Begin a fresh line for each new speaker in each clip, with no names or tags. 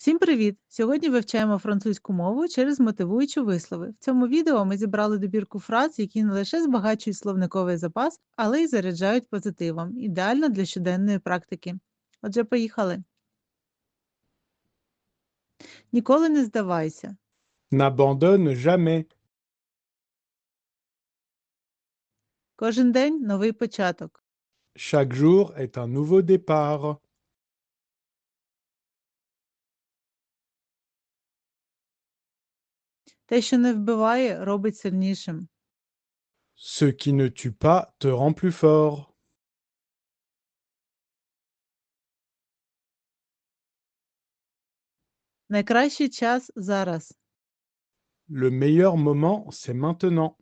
Всім привіт! Сьогодні вивчаємо французьку мову через мотивуючі вислови. В цьому відео ми зібрали добірку фраз, які не лише збагачують словниковий запас, але й заряджають позитивом. Ідеально для щоденної практики. Отже, поїхали. Ніколи не здавайся.
N'abandonne jamais.
Кожен день новий початок.
Chaque jour est un nouveau départ.
Те, що не вбиває, робить сильнішим.
Ce qui ne tue pas te rend plus fort.
Найкращий час зараз.
Le meilleur moment, c'est maintenant.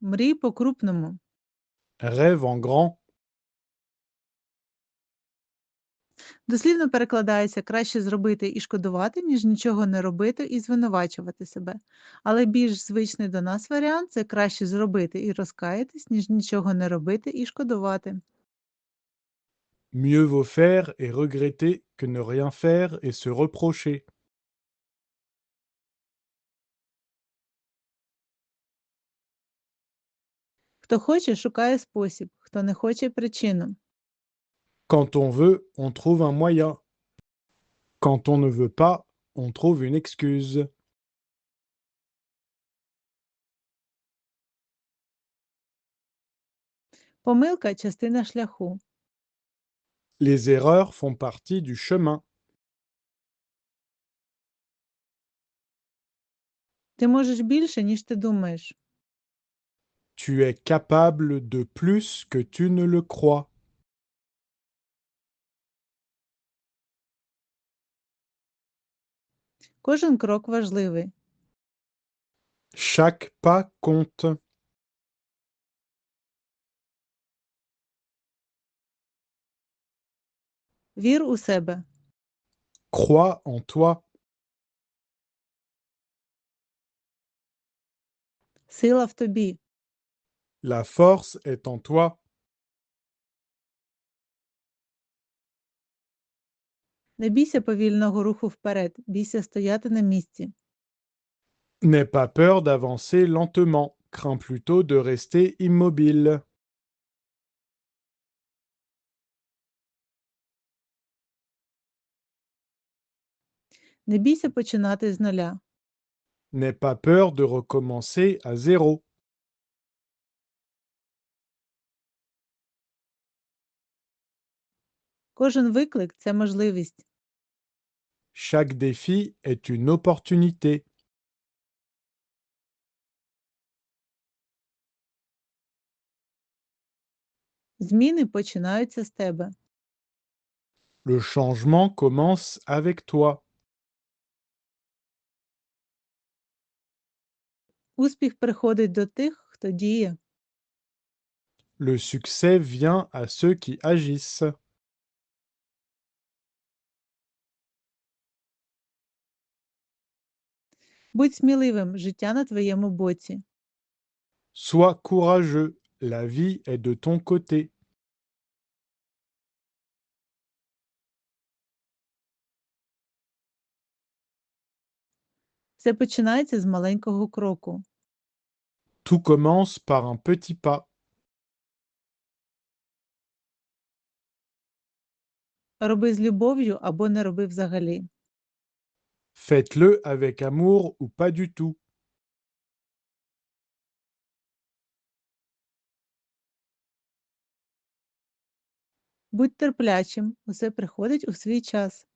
Мрій по-крупному.
Rêve en grand.
Дослівно перекладається краще зробити і шкодувати, ніж нічого не робити і звинувачувати себе. Але більш звичний до нас варіант це краще зробити і розкаятись, ніж нічого не робити і шкодувати.
Mieux vaut faire et regretter que ne rien faire et se reprocher.
Хто хоче, шукає спосіб, хто не хоче причину.
Quand on veut, on trouve un moyen. Quand on ne veut pas, on trouve une excuse.
Помилка частина шляху.
Les erreurs font partie du chemin.
Ти можеш більше, ніж ти думаєш.
Tu es capable de plus que tu ne le crois.
Кожен крок важливий.
Chaque pas compte.
Вір у себе.
Crois en toi.
Сила в тобі.
La force est en toi.
Не бійся повільного руху вперед, бійся стояти на місці.
N'aie pas peur d'avancer lentement, crains plutôt de rester immobile.
Не бійся починати з нуля.
N'aie pas peur de recommencer à zéro.
Кожен виклик це можливість.
Chaque défi est une opportunité.
Зміни починаються з тебе.
Le changement commence avec toi.
Успіх приходить до тих, хто діє.
Le succès vient à ceux qui agissent.
Будь сміливим, життя на твоєму боці.
Sois courageux, la vie est de ton côté.
Все починається з маленького кроку.
Tout commence par un petit pas.
Роби з любов'ю або не роби взагалі.
Faites-le avec amour ou pas du tout.
Будь терплячим, усе приходить у свій час.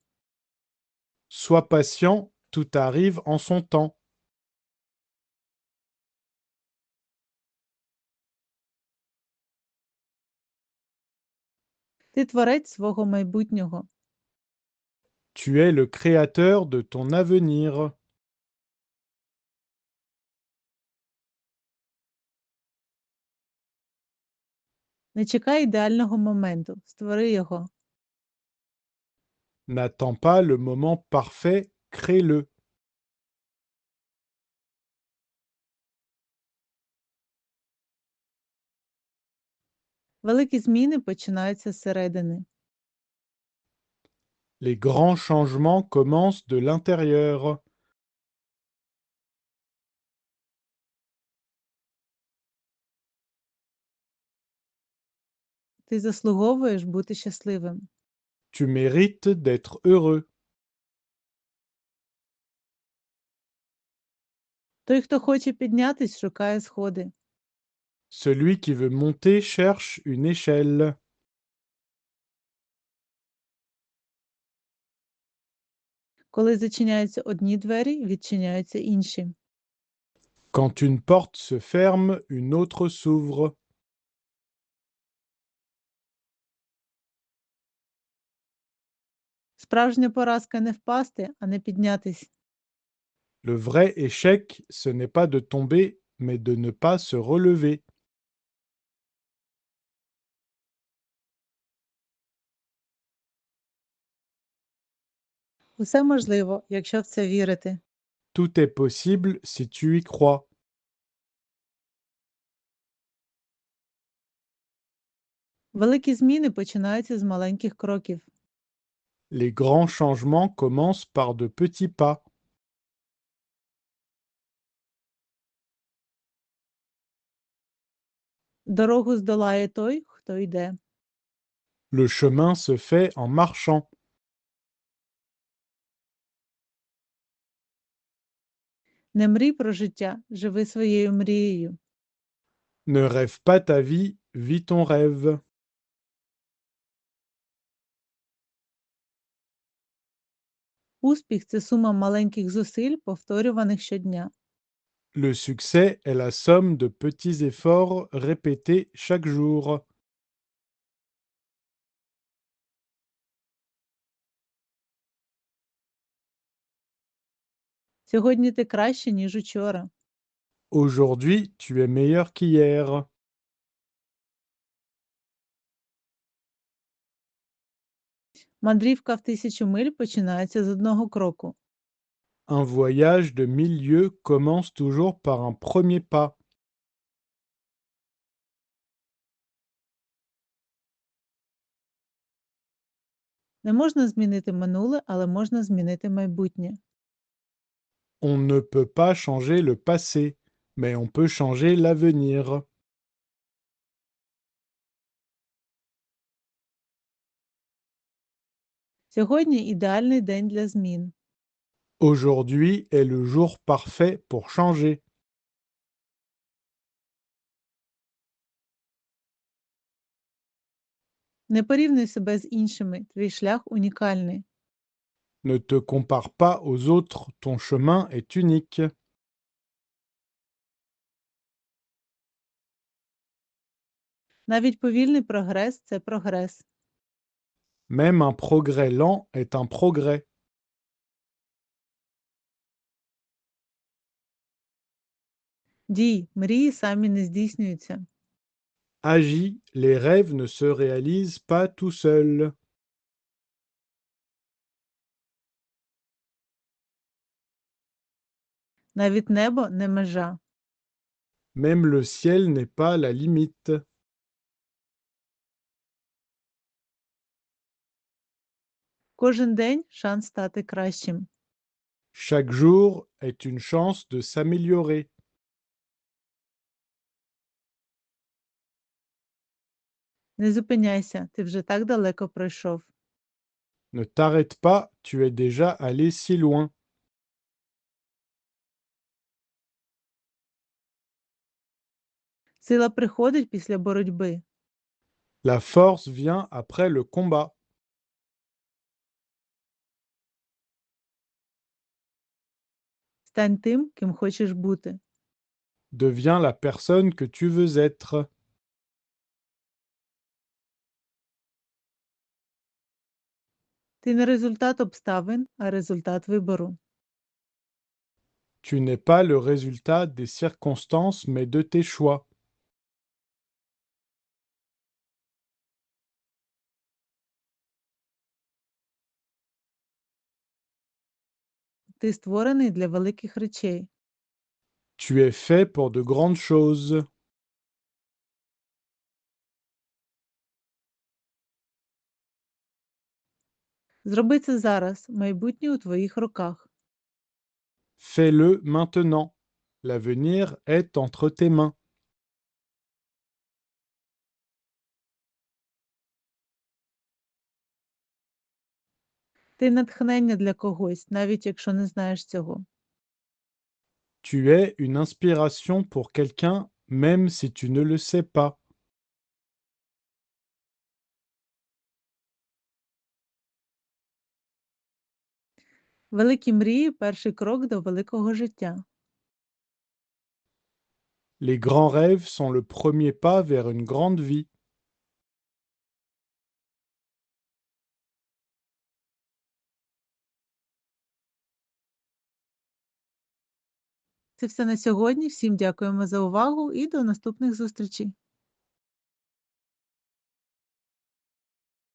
Sois patient, tout arrive en son temps.
Ти творець свого майбутнього.
Tu es le créateur de ton avenir.
Не чекай ідеального моменту, створи його.
N'attends pas le moment parfait, crée-le.
Великі зміни починаються зсередини.
Les grands changements commencent de l'intérieur.
Ти заслуговуєш бути щасливим.
Tu mérites d'être heureux.
Той, хто хоче піднятись, шукає сходи.
Celui qui veut monter cherche une échelle.
Коли зачиняються одні двері, відчиняються інші.
Quand une porte se ferme, une autre s'ouvre.
Справжня поразка не впасти, а не піднятись.
Le vrai échec, ce n'est pas de tomber, mais de ne pas se relever.
Усе можливо, якщо в це вірити.
Tout est possible si tu y crois.
Великі зміни починаються з маленьких кроків.
Les grands changements commencent par de petits pas.
Дорогу здолає той, хто йде.
Le chemin se fait en marchant.
Не мрій про життя, живи своєю мрією.
Ne rêve pas ta vie, vis ton rêve.
Успіх це сума маленьких зусиль, повторюваних щодня.
Le succès est la somme de petits efforts répétés chaque jour.
Сьогодні ти краще, ніж учора.
Aujourd'hui, tu es meilleur qu'hier.
Мандрівка в тисячу миль починається з одного кроку.
Un voyage de mille lieues commence toujours par un premier pas.
Не можна змінити минуле, але можна змінити майбутнє.
On ne peut pas changer le passé, mais on peut changer l'avenir.
Сьогодні ідеальний день для змін.
Aujourd'hui est le jour parfait pour changer.
Не порівнюй себе з іншими, твій шлях унікальний.
Ne te compare pas aux autres, ton chemin est unique.
Навіть повільний прогрес це прогрес.
Même un progrès lent est un progrès.
Дій, мрії самі не здійснюються.
Agis, les rêves ne se réalisent pas tout seuls.
Навіть небо не межа.
Même le ciel n'est pas la limite.
Кожен день шанс стати кращим.
Chaque jour est une chance de s'améliorer.
Не зупиняйся, ти вже так далеко пройшов.
Ne t'arrête pas, tu es déjà allé si loin.
Сила приходить після боротьби.
La force vient après le combat.
Стань тим, ким хочеш бути.
Deviens la personne que tu veux être.
Ти не результат обставин, а результат вибору.
Tu n'es pas le résultat des circonstances, mais de tes choix. Tu es fait pour de grandes choses. Fais-le maintenant. L'avenir est entre tes mains.
Ти натхнення для когось, навіть якщо не знаєш цього.
Tu es une inspiration pour quelqu'un même si tu ne le sais pas.
Великі мрії перший крок до великого життя.
Les grands rêves sont le premier pas vers une grande vie.
Це все на сьогодні. Всім дякуємо за увагу і до наступних зустрічей.